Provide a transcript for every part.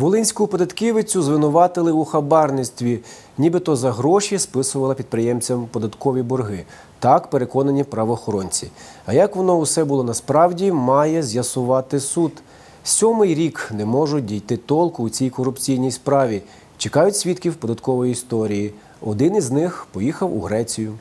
Волинську податківицю звинуватили у хабарництві, нібито за гроші списувала підприємцям податкові борги. Так переконані правоохоронці. А як воно усе було насправді, має з'ясувати суд. Сьомий рік не можуть дійти толку у цій корупційній справі. Чекають свідків податкової історії. Один із них поїхав у Грецію.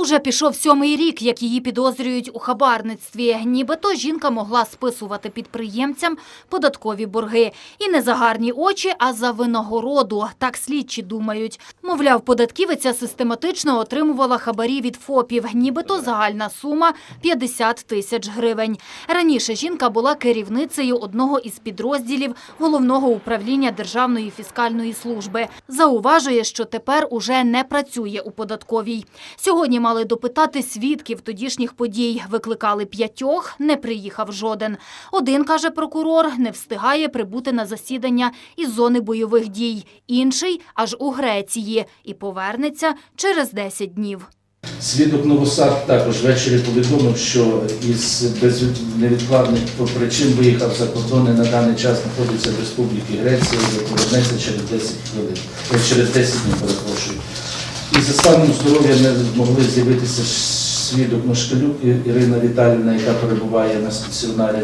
Уже пішов сьомий рік, як її підозрюють у хабарництві. Нібито жінка могла списувати підприємцям податкові борги. І не за гарні очі, а за винагороду. Так слідчі думають. Мовляв, податківиця систематично отримувала хабарі від ФОПів. Нібито загальна сума – 50 тисяч гривень. Раніше жінка була керівницею одного із підрозділів Головного управління Державної фіскальної служби. Зауважує, що тепер уже не працює у податковій. Сьогодні мали допитати свідків тодішніх подій. Викликали п'ятьох, не приїхав жоден. Один, каже прокурор, не встигає прибути на засідання із зони бойових дій. Інший – аж у Греції. І повернеться через 10 днів. Свідок Новосад також ввечері повідомив, що із невідкладних причин виїхав за кордон і на даний час знаходиться в Республіці Греція, де повернеться через 10 хвилин, е, через 10 днів, перепрошую. І за станом здоров'я не могли з'явитися свідок Мошкалюк Ірина Віталівна, яка перебуває на стаціонарі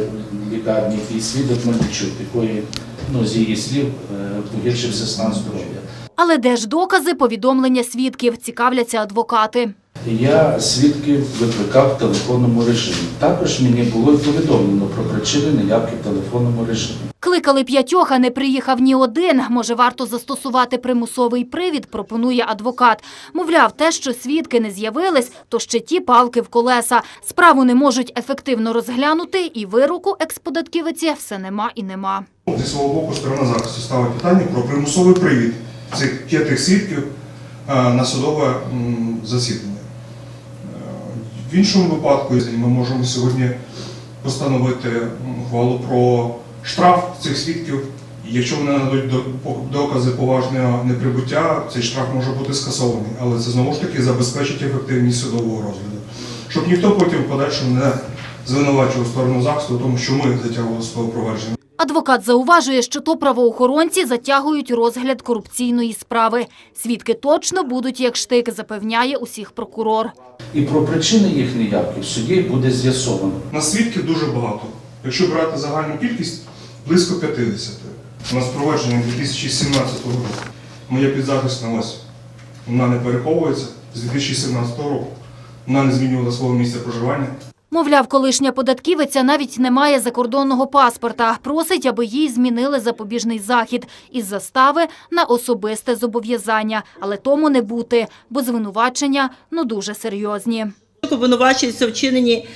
лікарні, і свідок Мельничук, якої, ну, з її слів, е, погіршився стан здоров'я. Але де ж докази повідомлення свідків? Цікавляться адвокати. Я свідків викликав в телефонному режимі. Також мені було повідомлено про причини неявки в телефонному режимі. Кликали п'ятьох, а не приїхав ні один. Може, варто застосувати примусовий привід, пропонує адвокат. Мовляв, те, що свідки не з'явились, то ще ті палки в колеса. Справу не можуть ефективно розглянути, і вироку експодатківиці все нема і нема. Зі свого боку сторона захисту ставить питання про примусовий привід цих п'ятих свідків е, на судове засідання. В іншому випадку ми можемо сьогодні постановити м, ухвалу про штраф цих свідків. Якщо вони нададуть докази поважного неприбуття, цей штраф може бути скасований, але це знову ж таки забезпечить ефективність судового розгляду. Щоб ніхто потім в подальшому не звинувачував сторону захисту, тому що ми затягували судове провадження. Адвокат зауважує, що то правоохоронці затягують розгляд корупційної справи. Свідки точно будуть як штик, запевняє усіх прокурор. І про причини їх неявки в суді буде з'ясовано. На свідків дуже багато. Якщо брати загальну кількість, близько 50. У нас провадження 2017 року. Моя підзахисна ось вона не переховується з 2017 року. Вона не змінювала свого місця проживання. Мовляв, колишня податківиця навіть не має закордонного паспорта. Просить, аби їй змінили запобіжний захід із застави на особисте зобов'язання. Але тому не бути, бо звинувачення ну дуже серйозні. обвинувачується в вчиненні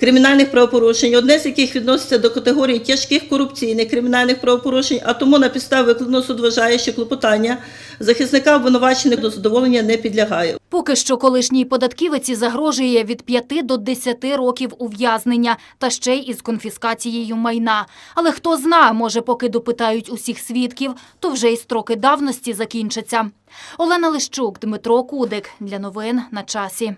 кримінальних правопорушень, одне з яких відноситься до категорії тяжких корупційних кримінальних правопорушень, а тому на підставі викладеного суд вважає, що клопотання захисника обвинувачених до задоволення не підлягає. Поки що колишній податківиці загрожує від 5 до 10 років ув'язнення та ще й із конфіскацією майна. Але хто зна, може, поки допитають усіх свідків, то вже й строки давності закінчаться. Олена Лищук, Дмитро Кудик. Для новин на часі.